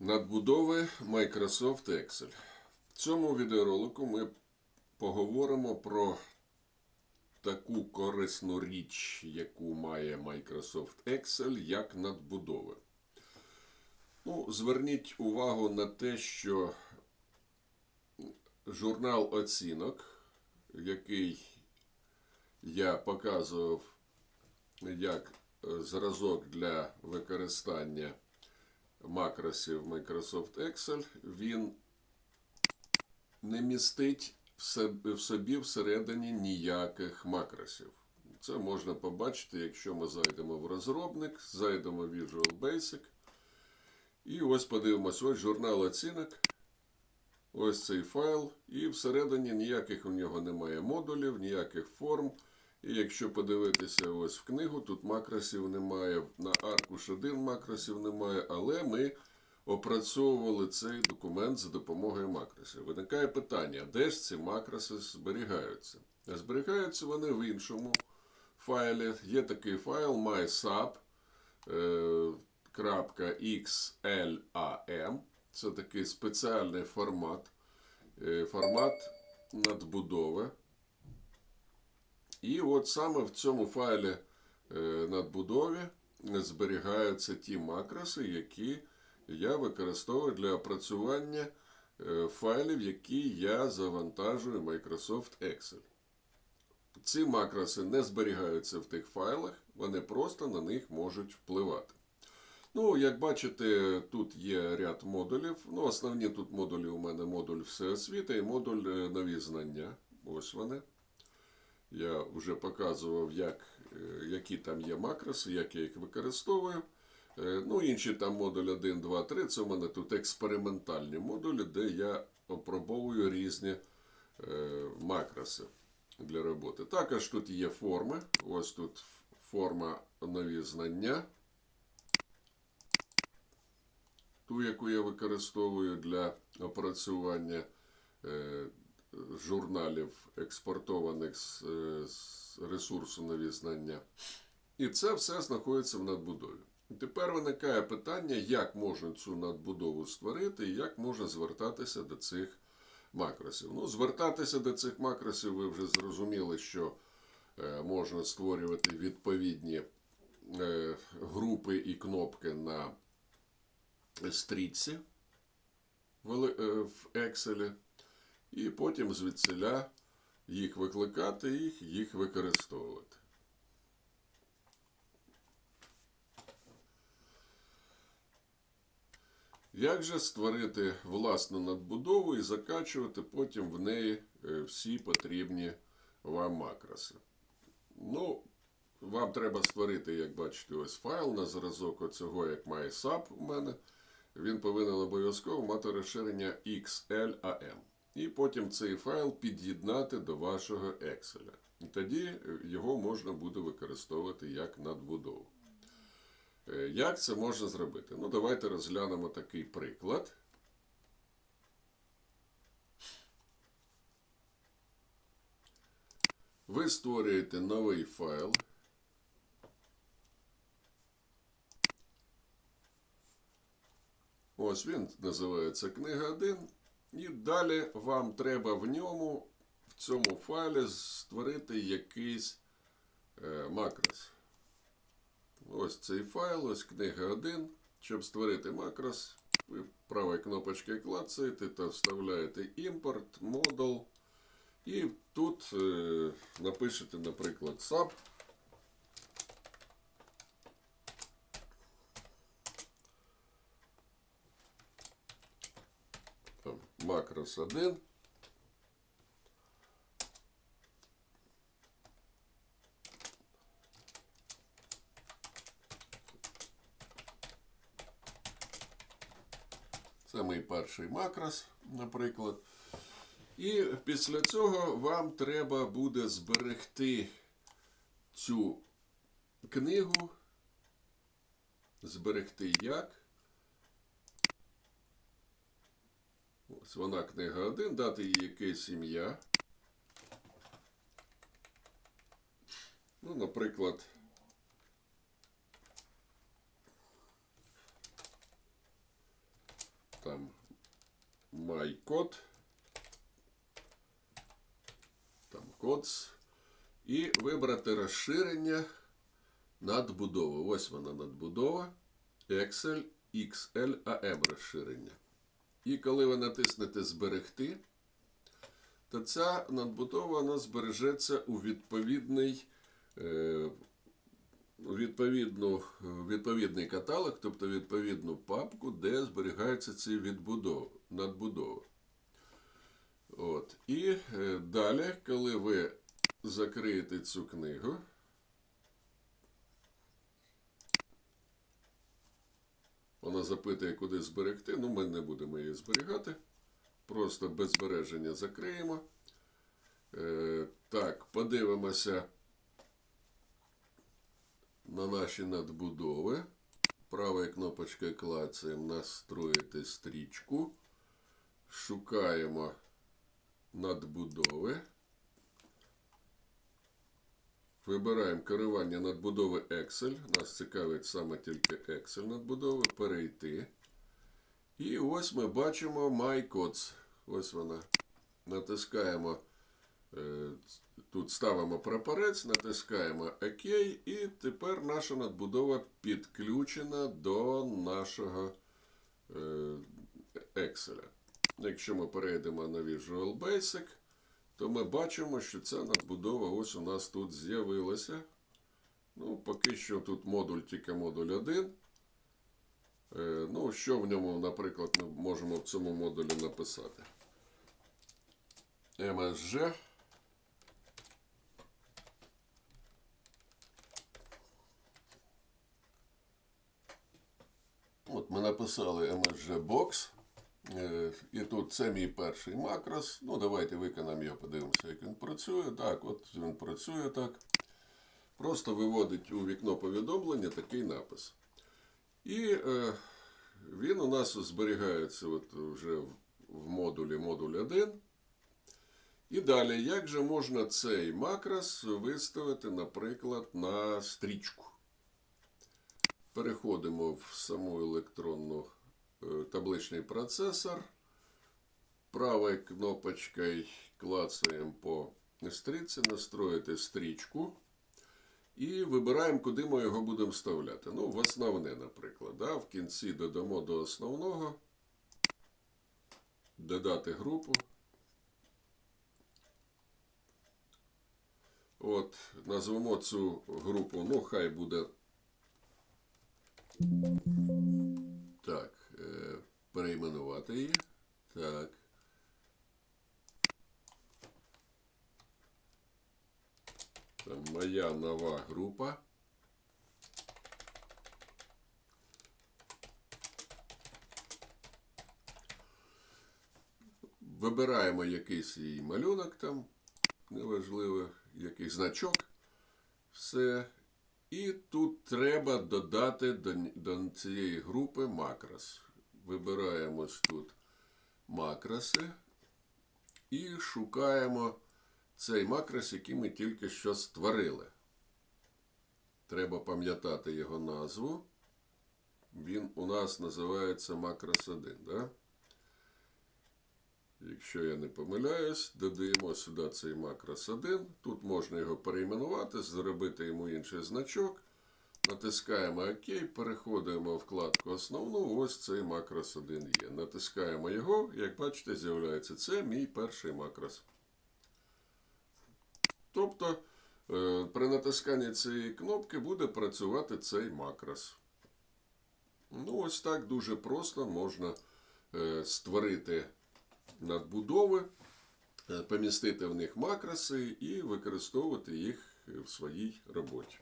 Надбудови Microsoft Excel. В цьому відеоролику ми поговоримо про таку корисну річ, яку має Microsoft Excel, як надбудови. Ну, зверніть увагу на те, що журнал оцінок, який я показував як зразок для використання макросів Microsoft Excel, він не містить в собі всередині ніяких макросів. Це можна побачити, якщо ми зайдемо в розробник, зайдемо в Visual Basic. І ось подивимось, ось журнал оцінок. Ось цей файл, і всередині ніяких у нього немає модулів, ніяких форм. І якщо подивитися ось в книгу, тут макросів немає, на аркуш 1 макросів немає, але ми опрацьовували цей документ за допомогою макросів. Виникає питання, де ж ці макроси зберігаються? Зберігаються вони в іншому файлі. Є такий файл mysub е, Це такий спеціальний формат, е, формат надбудови. І от саме в цьому файлі е, надбудові зберігаються ті макроси, які я використовую для опрацювання е, файлів, які я завантажую Microsoft Excel. Ці макроси не зберігаються в тих файлах, вони просто на них можуть впливати. Ну, як бачите, тут є ряд модулів. Ну, основні тут модулі у мене модуль всеосвіти і модуль е, нові знання. Ось вони. Я вже показував, як, е, які там є макроси, як я їх використовую. Е, Ну, інші там модуль 1, 2, 3. Це у мене тут експериментальні модулі, де я опробовую різні е, макроси для роботи. Також тут є форми. Ось тут форма нові знання. Ту, яку я використовую для опрацювання журналів, експортованих з, е, з ресурсу нові знання. І це все знаходиться в надбудові. Тепер виникає питання, як можна цю надбудову створити і як можна звертатися до цих макросів. Ну, звертатися до цих макросів ви вже зрозуміли, що е, можна створювати відповідні е, групи і кнопки на стрічці в Excel, і потім звідсиля їх викликати і їх використовувати. Як же створити власну надбудову і закачувати потім в неї е, всі потрібні вам макроси? Ну, вам треба створити, як бачите, ось файл на зразок оцього, як має SAP у мене. Він повинен обов'язково мати розширення XLAM. І потім цей файл під'єднати до вашого Excel. І тоді е, його можна буде використовувати як надбудову. Е, Як це можна зробити? Ну, давайте розглянемо такий приклад. Ви створюєте новий файл. Ось він називається книга 1. І далі вам треба в ньому, в цьому файлі, створити якийсь е, макрос. Ось цей файл, ось книга 1. Щоб створити макрос, ви правою кнопочкою клацаєте та вставляєте імпорт, модул. І тут е, напишете, наприклад, SAP. Там, макрос 1. Це мій перший макрос, наприклад. І після цього вам треба буде зберегти цю книгу. Зберегти як. Вона книга 1, дати їй якесь ім'я. Ну, наприклад, там MyCode. Там CODES. І вибрати розширення надбудови. Ось вона надбудова. Excel XLAM розширення. І коли ви натиснете Зберегти, то ця надбудова вона збережеться у відповідний, е, відповідну, відповідний каталог, тобто відповідну папку, де зберігаються ці відбудови, надбудови. От. І е, далі, коли ви закриєте цю книгу, вона запитує, куди зберегти. Ну, ми не будемо її зберігати. Просто без збереження закриємо. Е, так, подивимося на наші надбудови. Правою кнопочкою клацаємо настроїти стрічку. Шукаємо надбудови. Вибираємо керування надбудови Excel. Нас цікавить саме тільки Excel надбудови. Перейти. І ось ми бачимо MyCodes. Ось вона. Натискаємо. е, Тут ставимо прапорець, натискаємо ОК, і тепер наша надбудова підключена до нашого е, Excel. Якщо ми перейдемо на Visual Basic, то ми бачимо, що ця надбудова ось у нас тут з'явилася. Ну, поки що тут модуль тільки модуль 1. Е, Ну, що в ньому, наприклад, ми можемо в цьому модулі написати? MSG. От ми написали MSG Box. Е, І тут це мій перший макрос. Ну, давайте виконаємо його, подивимося, як він працює. Так, от він працює так. Просто виводить у вікно повідомлення такий напис. І е, він у нас зберігається от вже в, модулі модуль 1. І далі, як же можна цей макрос виставити, наприклад, на стрічку? Переходимо в саму електронну е, табличний процесор. Правою кнопочкою клацаємо по стрічці, настроїти стрічку. І вибираємо, куди ми його будемо вставляти. Ну, в основне, наприклад. Да? В кінці додамо до основного. Додати групу. От, назвемо цю групу, ну, хай буде. Так, перейменувати її. Так. Там моя нова група. Вибираємо якийсь її малюнок там, неважливо, який значок. Все. І тут треба додати до, до цієї групи макрос. Вибираємо тут макроси і шукаємо цей макрос, який ми тільки що створили. Треба пам'ятати його назву. Він у нас називається макрос 1. Да? Якщо я не помиляюсь, додаємо сюди цей макрос 1. Тут можна його перейменувати, зробити йому інший значок. Натискаємо ОК, переходимо в вкладку основну. Ось цей макрос 1 є. Натискаємо його, як бачите, з'являється це мій перший макрос. Тобто е, при натисканні цієї кнопки буде працювати цей макрос. Ну, ось так дуже просто можна е, створити надбудови, е, помістити в них макроси і використовувати їх в своїй роботі.